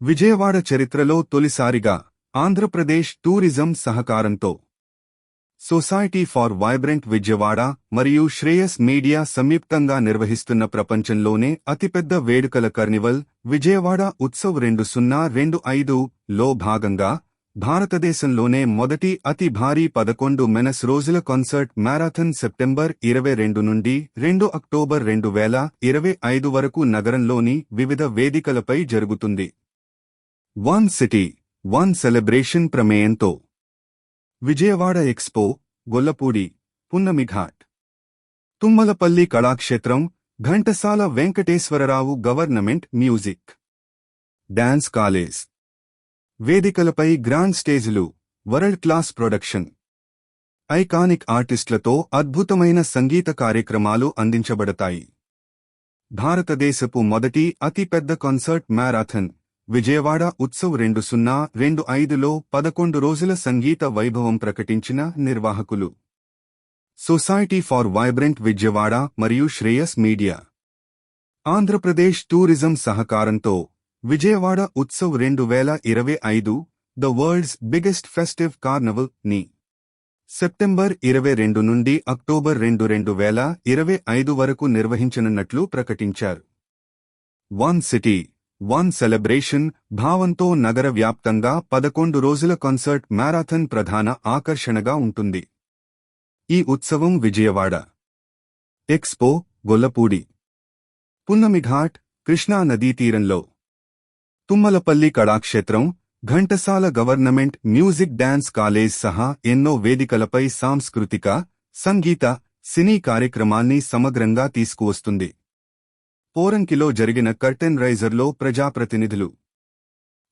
విజయవాడ చరిత్రలో తొలిసారిగా ఆంధ్రప్రదేశ్ టూరిజం సహకారంతో సొసైటీ ఫార్ వైబ్రెంట్ విజయవాడ మరియు శ్రేయస్ మీడియా సంయుక్తంగా నిర్వహిస్తున్న ప్రపంచంలోనే అతిపెద్ద వేడుకల కర్నివల్ విజయవాడ ఉత్సవ్ రెండు సున్నా రెండు ఐదు లో భాగంగా భారతదేశంలోనే మొదటి అతి భారీ పదకొండు మెనస్ రోజుల కాన్సర్ట్ మ్యారథాన్ సెప్టెంబర్ ఇరవై రెండు నుండి రెండు అక్టోబర్ రెండు వేల ఇరవై ఐదు వరకు నగరంలోని వివిధ వేదికలపై జరుగుతుంది. One city one celebration ప్రమేయంతో. Vijayawada expo Gollapudi Punnamighat. Tummalapalli Kalakshetram Ghantasala Venkateswararao government music. Dance college. వేదికలపై గ్రాండ్ స్టేజ్లు వరల్డ్ క్లాస్ ప్రొడక్షన్. ఐకానిక్ ఆర్టిస్టులతో అద్భుతమైన సంగీత కార్యక్రమాలు అందించబడతాయి. భారతదేశపు మొదటి అతిపెద్ద కాన్సర్ట్ మ్యారాథన్. విజయవాడ ఉత్సవ్ రెండు సున్నా రెండు ఐదులో పదకొండు రోజుల సంగీత వైభవం ప్రకటించిన నిర్వాహకులు. సొసైటీ ఫార్ వైబ్రెంట్ విజయవాడ మరియు శ్రేయస్ మీడియా. ఆంధ్రప్రదేశ్ టూరిజం సహకారంతో విజయవాడ ఉత్సవ్ రెండు వేల ఇరవై ఐదు ద వరల్డ్స్ బిగ్గెస్ట్ ఫెస్టివ్ కార్నవల్ని. సెప్టెంబర్ ఇరవై రెండు నుండి అక్టోబర్ రెండు రెండు వేల ఇరవై ఐదు వరకు నిర్వహించనున్నట్లు ప్రకటించారు. వన్ సిటీ వన్ సెలబ్రేషన్ భావంతో నగర వ్యాప్తంగా పదకొండు రోజుల కాన్సర్ట్ మ్యారాథన్ ప్రధాన ఆకర్షణగా ఉంటుంది. ఈ ఉత్సవం విజయవాడ ఎక్స్పో గొల్లపూడి పున్నమిఘాట్ కృష్ణా నదీ తీరంలో Tummalapalli Kalakshetram Ghantasala government music dance college సహా ఎన్నో వేదికలపై సాంస్కృతిక సంగీత సినీ కార్యక్రమాల్ని సమగ్రంగా తీసుకువస్తుంది. పోరంకిలో జరిగిన కర్టెన్ రైజర్లో ప్రజాప్రతినిధులు.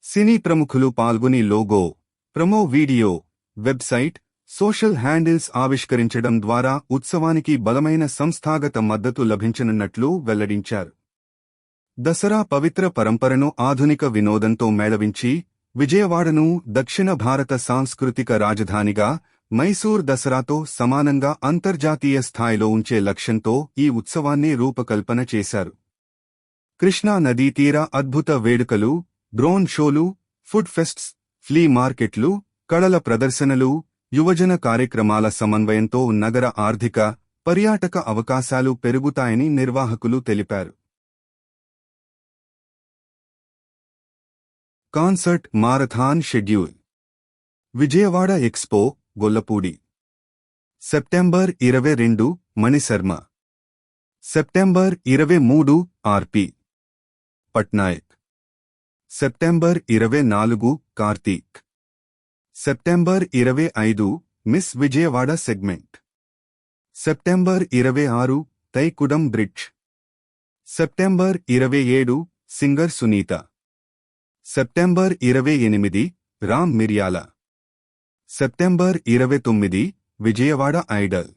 సినీ ప్రముఖులు పాల్గొని logo promo video website social handles ఆవిష్కరించడం ద్వారా ఉత్సవానికి బలమైన సంస్థాగత మద్దతు లభించనున్నట్లు వెల్లడించారు. దసరా పవిత్ర పరంపరను ఆధునిక వినోదంతో మేళవించి విజయవాడను దక్షిణ భారత సాంస్కృతిక రాజధానిగా మైసూర్ దసరాతో సమానంగా అంతర్జాతీయ స్థాయిలో ఉంచే లక్ష్యంతో ఈ ఉత్సవాన్ని రూపకల్పన చేశారు. కృష్ణా నదీ తీర అద్భుత వేడుకలు డ్రోన్ షోలు ఫుడ్ ఫెస్ట్స్ ఫ్లీ మార్కెట్లు కళల ప్రదర్శనలు యువజన కార్యక్రమాల సమన్వయంతో నగర ఆర్థిక పర్యాటక అవకాశాలు పెరుగుతాయని నిర్వాహకులు తెలిపారు. Concert marathon schedule. Vijayawada expo Gollapudi. September ఇరవై రెండు మణిశర్మ. సెప్టెంబర్ ఇరవై మూడు ఆర్పి. పట్నాయక్. సెప్టెంబర్ ఇరవై నాలుగు కార్తీక్. సెప్టెంబర్ ఇరవై ఐదు మిస్ విజయవాడ సెగ్మెంట్. సెప్టెంబర్ ఇరవై ఆరు తైకుడం బ్రిడ్జ్. సెప్టెంబర్ ఇరవై ఏడు సింగర్ సునీత. సెప్టెంబర్ ఇరవై ఎనిమిది రామ్ మిర్యాల. సెప్టెంబర్ ఇరవై తొమ్మిది విజయవాడ ఐడల్.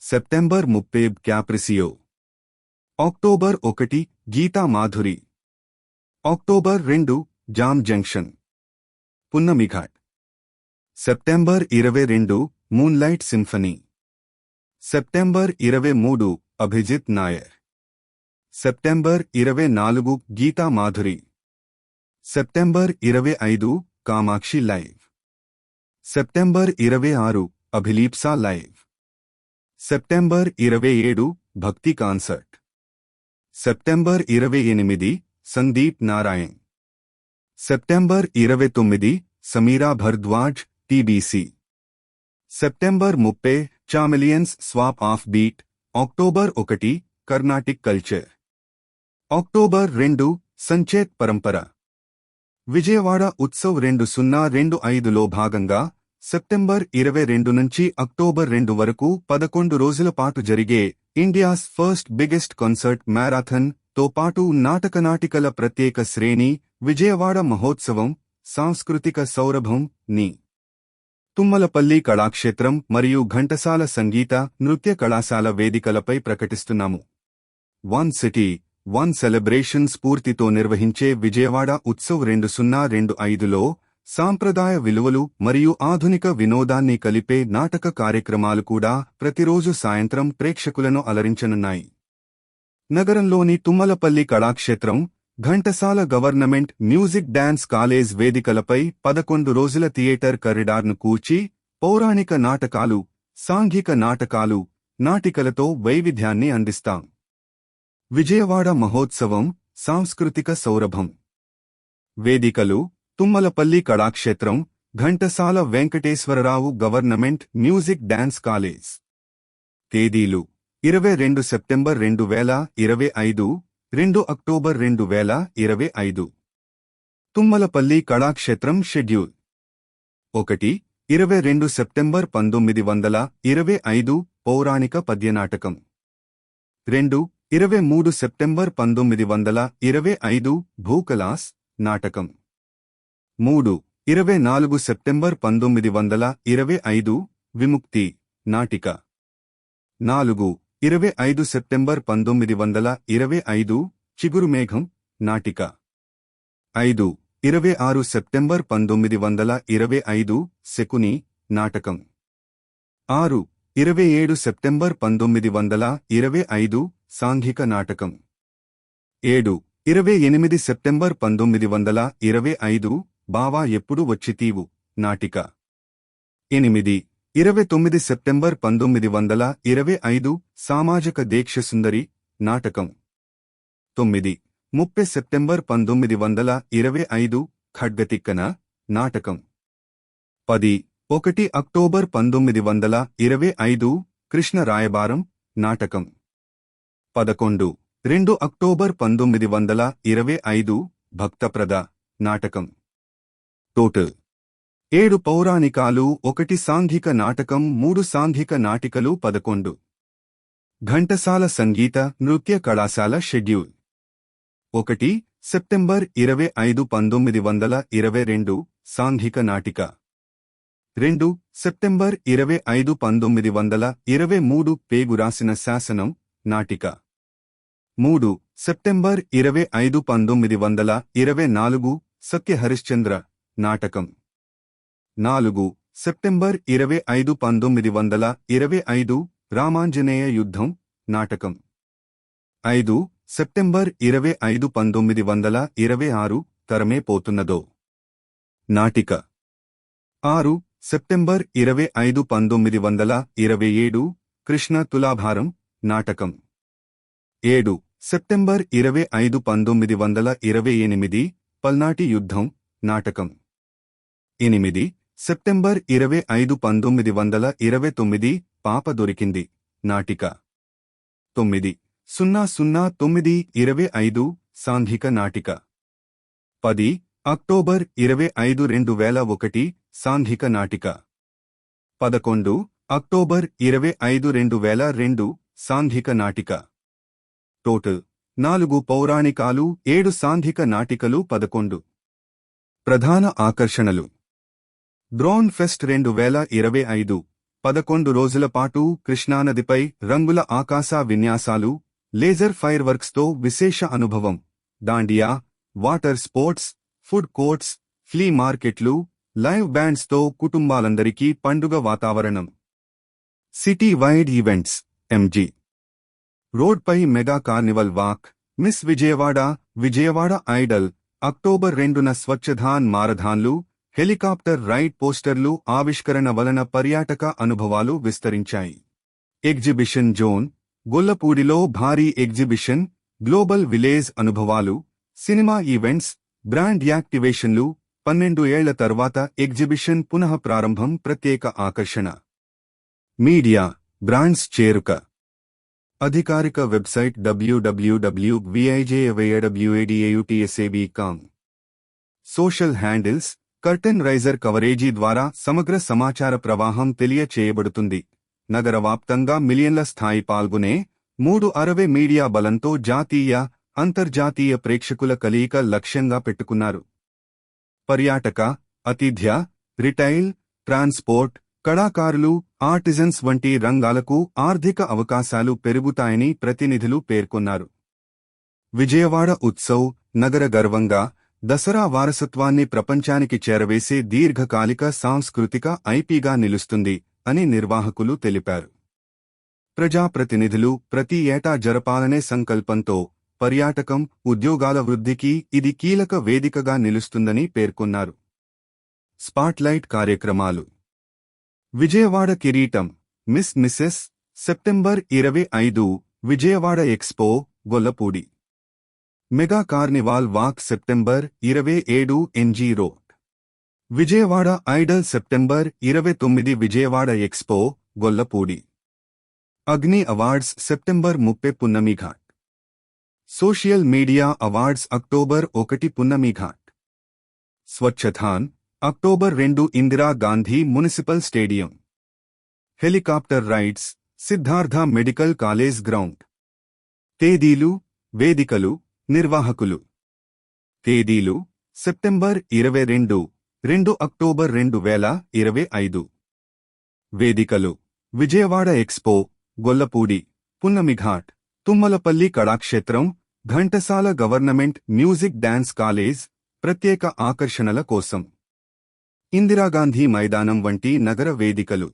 సెప్టెంబర్ ముప్పై క్యాప్రిసియో. అక్టోబర్ ఒకటి గీతా మాధురి అక్టోబర్ రెండు జామ్ జంక్షన్ పున్నమిఘాట్ సెప్టెంబర్ ఇరవై రెండు మూన్లైట్ సింఫనీ సెప్టెంబర్ ఇరవై మూడు అభిజిత్ నాయర్ సెప్టెంబర్ ఇరవై నాలుగు గీతా మాధురి సెప్టెంబర్ ఇరవై ఐదు కామాక్షి లైవ్ సెప్టెంబర్ ఇరవై ఆరు అభిలీప్సా లైవ్ సెప్టెంబర్ ఇరవై ఏడు భక్తి కాన్సర్ట్ సెప్టెంబర్ ఇరవై ఎనిమిది సందీప్ నారాయణ్. సెప్టెంబర్ ఇరవై తొమ్మిది సమీరా భర్ద్వాజ్ టీబీసీ. సెప్టెంబర్ ముప్పై chameleons swap of beat October ఒకటి కర్ణాటిక్ కల్చర్. అక్టోబర్ రెండు సంచేత్ పరంపర. విజయవాడ ఉత్సవ్ రెండు సున్నా రెండు ఐదులో భాగంగా సెప్టెంబర్ ఇరవై రెండు నుంచి అక్టోబర్ రెండు వరకు పదకొండు రోజుల పాటు జరిగే ఇండియాస్ ఫస్ట్ బిగ్గెస్ట్ కాన్సర్ట్ మ్యారాథన్తో పాటు నాటకనాటికల ప్రత్యేక శ్రేణి విజయవాడ మహోత్సవం సాంస్కృతిక సౌరభం ని. తుమ్మలపల్లి కళాక్షేత్రం మరియు ఘంటసాల సంగీత నృత్య కళాశాల వేదికలపై ప్రకటిస్తున్నాము. వన్ సిటీ వన్ సెలబ్రేషన్ స్ఫూర్తితో నిర్వహించే విజయవాడ ఉత్సవ్ రెండు సున్నా రెండు ఐదులో సాంప్రదాయ విలువలు మరియు ఆధునిక వినోదాన్ని కలిపే నాటక కార్యక్రమాలు కూడా ప్రతిరోజు సాయంత్రం ప్రేక్షకులను అలరించనున్నాయి. నగరంలోని Tummalapalli Kalakshetram Ghantasala government music dance college వేదికలపై పదకొండు రోజుల థియేటర్ కరిడార్ను కూర్చి పౌరాణిక నాటకాలు సాంఘిక నాటకాలు నాటికలతో వైవిధ్యాన్ని అందిస్తాం. విజయవాడ మహోత్సవం సాంస్కృతిక సౌరభం. వేదికలు Tummalapalli Kalakshetram Ghantasala Venkateswararao government music dance college. తేదీలు ఇరవై రెండు సెప్టెంబర్ రెండు వేల ఇరవై ఐదు రెండు అక్టోబర్ రెండు వేల ఇరవై ఐదు. తుమ్మలపల్లి కళాక్షేత్రం షెడ్యూల్. ఒకటి ఇరవై రెండు సెప్టెంబర్ పంతొమ్మిది వందల ఇరవై ఐదు పౌరాణిక పద్యనాటకం. రెండు ఇరవై మూడు సెప్టెంబర్ పంతొమ్మిది వందల ఇరవై ఐదు భూకలాస్ నాటకం. మూడు ఇరవై నాలుగు సెప్టెంబర్ పంతొమ్మిది వందల ఇరవై ఐదు విముక్తి నాటిక. నాలుగు ఇరవై ఐదు సెప్టెంబర్ పంతొమ్మిది వందల ఇరవై ఐదు చిగురుమేఘం నాటిక. ఐదు ఇరవై ఆరు సెప్టెంబర్ పంతొమ్మిది వందల ఇరవై ఐదు శకుని నాటకం. ఆరు ఇరవై ఏడు సెప్టెంబర్ పంతొమ్మిది వందల ఇరవై ఐదు సాంఘిక నాటకం. ఏడు ఇరవై ఎనిమిది సెప్టెంబర్ పంతొమ్మిది వందల ఇరవై ఐదు బావా ఎప్పుడు వచ్చితీవు? నాటిక. ఎనిమిది ఇరవై తొమ్మిది సెప్టెంబర్ పంతొమ్మిది వందల ఇరవై ఐదు సామాజిక దీక్షసుందరి నాటకం. తొమ్మిది ముప్పై సెప్టెంబర్ పంతొమ్మిది వందల ఇరవై ఐదు ఖడ్గతిక్కన నాటకం. పది ఒకటి అక్టోబర్ పంతొమ్మిది వందల ఇరవై ఐదు కృష్ణ రాయబారం నాటకం. పదకొండు రెండు అక్టోబర్ పంతొమ్మిది వందల ఇరవై ఐదు భక్తప్రద నాటకం. టోటల్. ఏడు పౌరాణికాలు ఒకటి సాంఘిక నాటకం మూడు సాంఘిక నాటికలు పదకొండు. ఘంటసాల సంగీత నృత్య కళాశాల షెడ్యూల్. ఒకటి సెప్టెంబర్ ఇరవై ఐదు పంతొమ్మిది వందల ఇరవై రెండు సాంఘిక నాటిక. రెండు సెప్టెంబర్ ఇరవై ఐదు పంతొమ్మిది వందల ఇరవై మూడు పేగు రాసిన శాసనం నాటిక. మూడు సెప్టెంబర్ ఇరవై ఐదు పంతొమ్మిది వందల ఇరవై నాలుగు సత్యహరిశ్చంద్ర. నాటకం. నాలుగు సెప్టెంబర్ ఇరవై ఐదు పంతొమ్మిది వందల ఇరవై ఐదు రామాంజనేయ యుద్ధం నాటకం. ఐదు సెప్టెంబర్ ఇరవై ఐదు పంతొమ్మిది వందల ఇరవై ఆరు తరమే పోతున్నదో. నాటిక. ఆరు సెప్టెంబర్ ఇరవై ఐదు పంతొమ్మిది వందల ఇరవై ఏడు కృష్ణ తులాభారం నాటకం. ఏడు సెప్టెంబర్ ఇరవై ఐదు పంతొమ్మిది వందల ఇరవై ఎనిమిది పల్నాటి యుద్ధం నాటకం. ఎనిమిది సెప్టెంబర్ ఇరవై ఐదు పంతొమ్మిది వందల ఇరవై తొమ్మిది పాప దొరికింది. నాటిక. తొమ్మిది సున్నా సున్నా తొమ్మిది ఇరవై ఐదు సాంఘిక నాటిక. పది అక్టోబర్ ఇరవై ఐదు రెండు వేల ఒకటి సాంఘిక నాటిక. పదకొండు అక్టోబర్ ఇరవై ఐదు రెండు వేల రెండు సాంఘిక నాటిక. టోటల్ నాలుగు పౌరాణికాలు ఏడు సాంఘిక నాటికలు పదకొండు. ప్రధాన ఆకర్షణలు. డ్రోన్ ఫెస్ట్ రెండు వేల ఇరవై ఐదు పదకొండు రోజుల పాటు కృష్ణానదిపై రంగుల ఆకాశ విన్యాసాలు లేజర్ ఫైర్ వర్క్స్తో విశేష అనుభవం. Dandiya water sports food courts flea మార్కెట్లు లైవ్ బ్యాండ్స్తో కుటుంబాలందరికీ పండుగ వాతావరణం. City wide events MG. రోడ్పై mega carnival walk miss Vijayawada Vijayawada idol October రెండున స్వచ్ఛధాన్ మారథాన్లు హెలికాప్టర్ రైడ్ పోస్టర్లు ఆవిష్కరణ వలన పర్యాటక అనుభవాలు విస్తరించాయి. ఎగ్జిబిషన్ జోన్ గొల్లపూడిలో భారీ ఎగ్జిబిషన్ గ్లోబల్ విలేజ్ అనుభవాలు సినిమా ఈవెంట్స్ బ్రాండ్ యాక్టివేషన్లు పన్నెండు ఏళ్ళ తర్వాత ఎగ్జిబిషన్ పునః ప్రారంభం ప్రత్యేక ఆకర్షణ. మీడియా బ్రాండ్స్ చేరుక. అధికారిక website WWW VIJAWADAUTSAB com social handles curtain raiser coverage ద్వారా సమగ్ర సమాచార ప్రవాహం తెలియచేయబడుతుంది. నగర వ్యాప్తంగా మిలియన్ల స్థాయి పాల్గొనే మూడు అరవై మీడియా బలంతో జాతీయ అంతర్జాతీయ ప్రేక్షకుల కలయిక లక్ష్యంగా పెట్టుకున్నారు. పర్యాటక అతిథ్య రిటైల్ ట్రాన్స్పోర్ట్ కళాకారులు ఆర్టిజన్స్ వంటి రంగాలకు ఆర్థిక అవకాశాలు పెరుగుతాయని ప్రతినిధులు పేర్కొన్నారు. విజయవాడ ఉత్సవ్ నగర గర్వంగా దసరా వారసత్వాన్ని ప్రపంచానికి చేరవేసే దీర్ఘకాలిక సాంస్కృతిక ఐపీగా నిలుస్తుంది అని నిర్వాహకులు తెలిపారు. ప్రజాప్రతినిధులు ప్రతి ఏటా జరపాలనే సంకల్పంతో పర్యాటకం ఉద్యోగాల వృద్ధికి ఇది కీలక వేదికగా నిలుస్తుందని పేర్కొన్నారు. స్పాట్లైట్ కార్యక్రమాలు. విజయవాడ కిరీటం. మిస్ మిసెస్ సెప్టెంబర్ ఇరవై ఐదు. Vijayawada expo Gollapudi. Mega carnival walk September ఇరవై ఏడు NG road Vijayawada idol September ఇరవై తొమ్మిది Vijayawada expo Gollapudi Agni awards September ముప్పై Punnamighat social media awards October ఒకటి పున్నమిఘాట్ స్వచ్ఛథాన్ అక్టోబర్ రెండు Indira Gandhi municipal stadium helicopter rides Siddhartha medical college ground తేదీలు వేదికలు నిర్వాహకులు. తేదీలు సెప్టెంబర్ ఇరవై రెండు రెండు అక్టోబర్ రెండు వేల ఇరవై ఐదు. వేదికలు Vijayawada expo Gollapudi Punnamighat Tummalapalli Kalakshetram Ghantasala government music dance college ప్రత్యేక ఆకర్షణల కోసం. ఇందిరాగాంధీ మైదానం వంటి నగర వేదికలు.